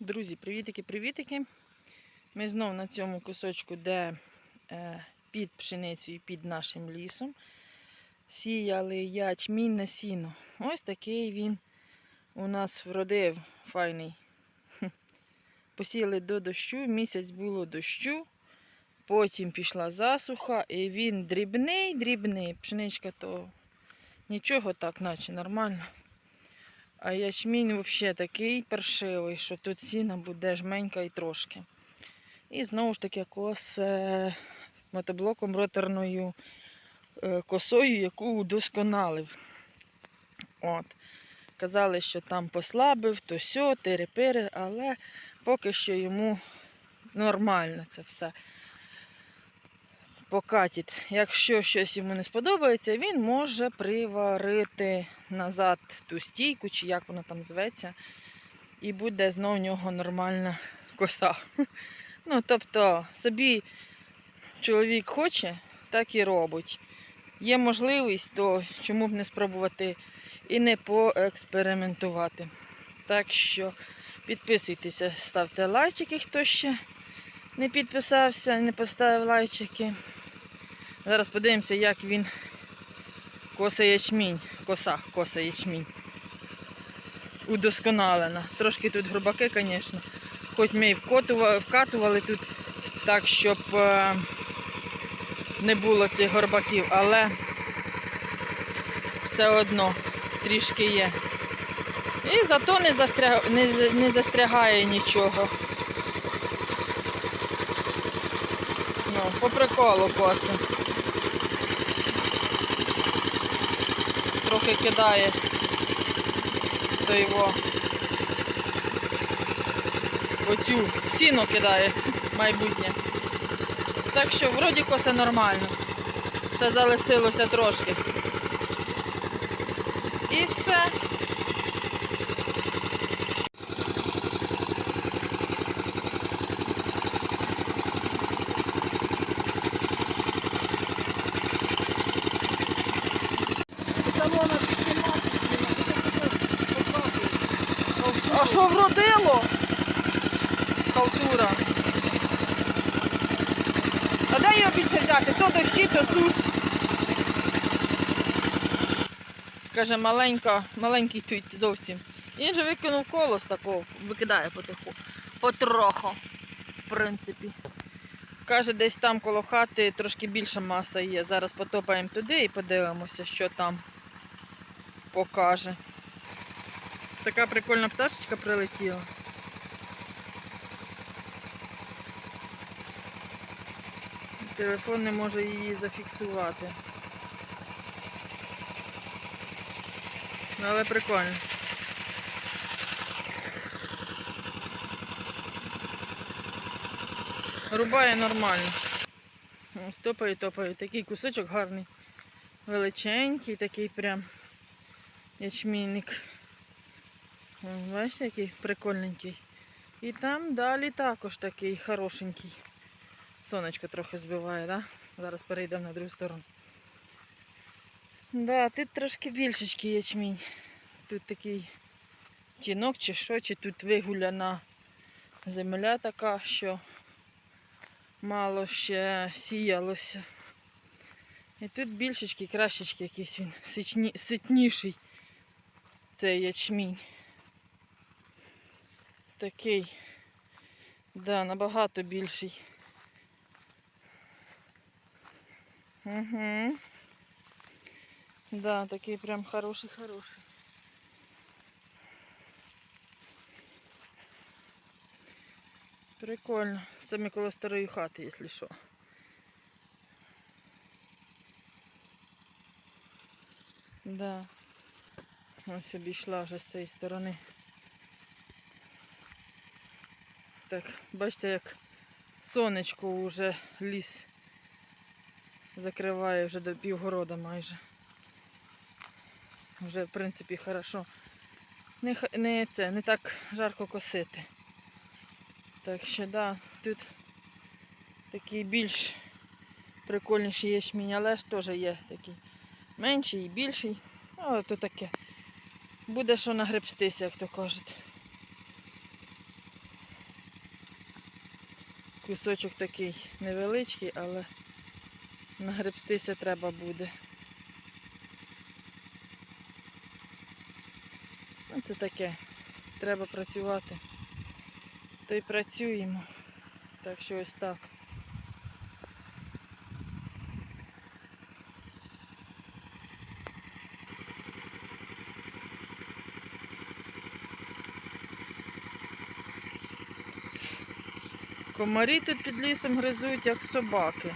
Друзі, привітики-привітики. Ми знов на цьому кусочку, де е, під пшеницею, під нашим лісом, сіяли ячмінь на сіно. Ось такий він у нас вродив файний. Посіяли до дощу, місяць було дощу, потім пішла засуха, і він дрібний, дрібний. Пшеничка то нічого так, наче нормально. А ячмінь взагалі такий паршивий, що тут сіна буде жменька і трошки. І знову ж таки кос е, мотоблоком роторною е, косою, яку удосконалив. От. Казали, що там послабив, то сьо, тири-пири, але поки що йому нормально це все покатить. Якщо щось йому не сподобається, він може приварити назад ту стійку, чи як вона там зветься, і буде знову в нього нормальна коса. Ну, тобто, собі чоловік хоче, так і робить. Є можливість, то чому б не спробувати і не поекспериментувати. Так що підписуйтеся, ставте лайчики, хто ще не підписався, не поставив лайчики. Зараз подивимося, як він коса ячмінь. Коса, коса ячмінь. Удосконалена. Трошки тут грубаки, звісно. Хоч ми і вкатували тут так, щоб е, не було цих горбаків, але все одно трішки є. І зато не, застря... не, не застрягає нічого. Ну, по приколу коси. Трохи кидає до його. Оцю сіно кидає майбутнє. Так що вроді косе нормально. Ще залишилося трошки. І все. Що вродило? Халтура. А де його більше взяти? То дощі, то суш. Каже, маленька, маленький тут зовсім. Він же викинув колос такого, викидає потиху. Потроху, в принципі. Каже, десь там коло хати трошки більша маса є. Зараз потопаємо туди і подивимося, що там покаже. Така прикольна пташечка прилетіла. Телефон не може її зафіксувати. Ну, але прикольно. Рубає нормально. Ось топає, топає. Такий кусочок гарний. Величенький, такий прям ячмінник. Бачите, який прикольненький. І там далі також такий хорошенький. Сонечко трохи збиває, да? Зараз перейдемо на другу сторону. Да, тут трошки більшечки ячмінь. Тут такий тінок чи що, чи тут вигуляна земля така, що мало ще сіялося. І тут більшечки, кращечки якийсь він ситні, ситніший цей ячмінь. Такий, да, набагато більший. Угу. Да, такий прям хороший-хороший. Прикольно. Це ми коло старої хати, якщо що. Да. Ось обійшла вже з цієї сторони. Так, бачите, як сонечко вже ліс закриває вже до півгорода майже. Вже, в принципі, хорошо. Не, не, це, не так жарко косити. Так що, да, тут такий більш прикольніший ячмінь, але ж теж є такий менший і більший. Але то таке. Буде що нагребстися, як то кажуть. Кусочок такий невеличкий, але нагребстися треба буде. Ну, це таке. Треба працювати. То й працюємо. Так що ось так. Комарі тут під лісом гризуть, як собаки.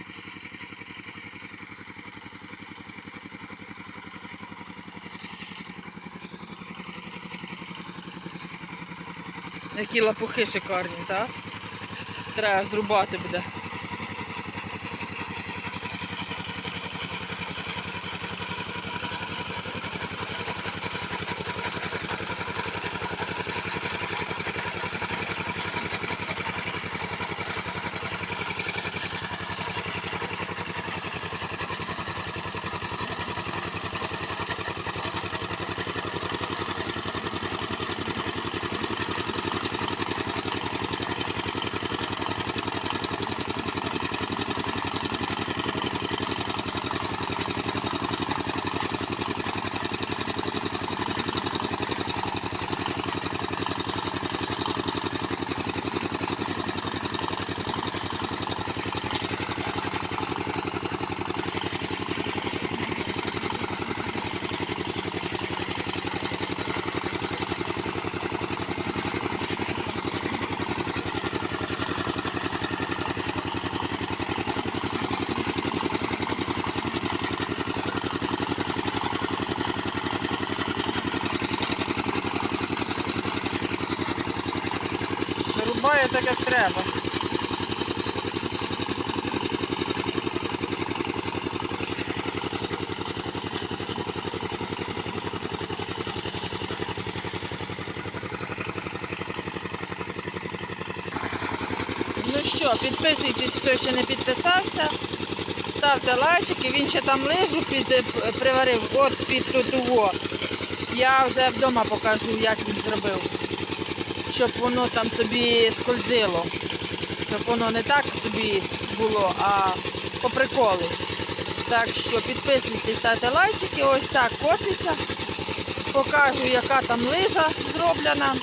Які лапухи шикарні, так? Треба зрубати буде. Рубає так, як треба. Ну що, підписуйтесь, хто ще не підписався. Ставте лайчики, він ще там лижу під, приварив, от під тутуво. Я вже вдома покажу, як він зробив. Щоб воно там собі скользило. Щоб воно не так собі було, а по приколу. Так що підписуйтесь, ставте лайчики, ось так котиться. Покажу, яка там лижа зроблена,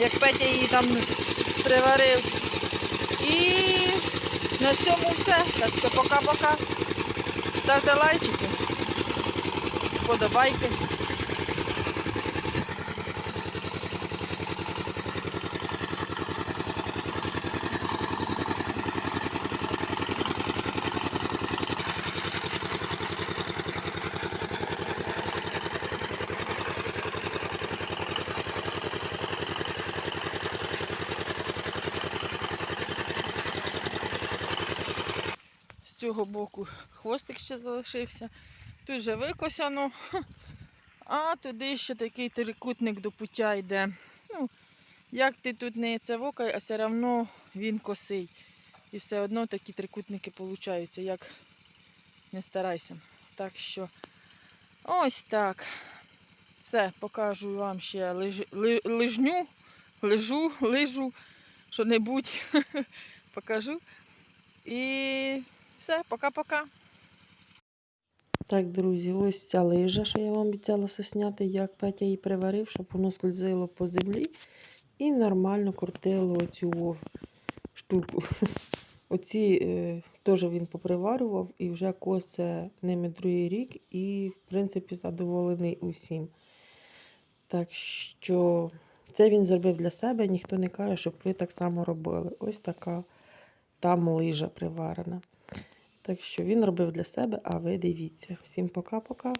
як Петя її там приварив. І на цьому все. Так що пока-пока. Ставте лайчики, подобайки. Цього боку хвостик ще залишився. Тут вже викосяно. А туди ще такий трикутник до пуття йде. Ну, як ти тут не це вокай, а все одно він косий. І все одно такі трикутники получаються, як не старайся. Так що ось так. Все, покажу вам ще лиж, лижню, лижу, лижу, що-небудь покажу. І все, пока-пока. Так, друзі, ось ця лижа, що я вам обіцяла сосняти, як Петя її приварив, щоб воно скользило по землі і нормально крутило оцю о штуку. Оці е, теж він поприварював і вже косе ними другий рік, і, в принципі, задоволений усім. Так що це він зробив для себе, ніхто не каже, щоб ви так само робили. Ось така там лижа приварена. Так що він робив для себе, а ви дивіться. Всім пока-пока.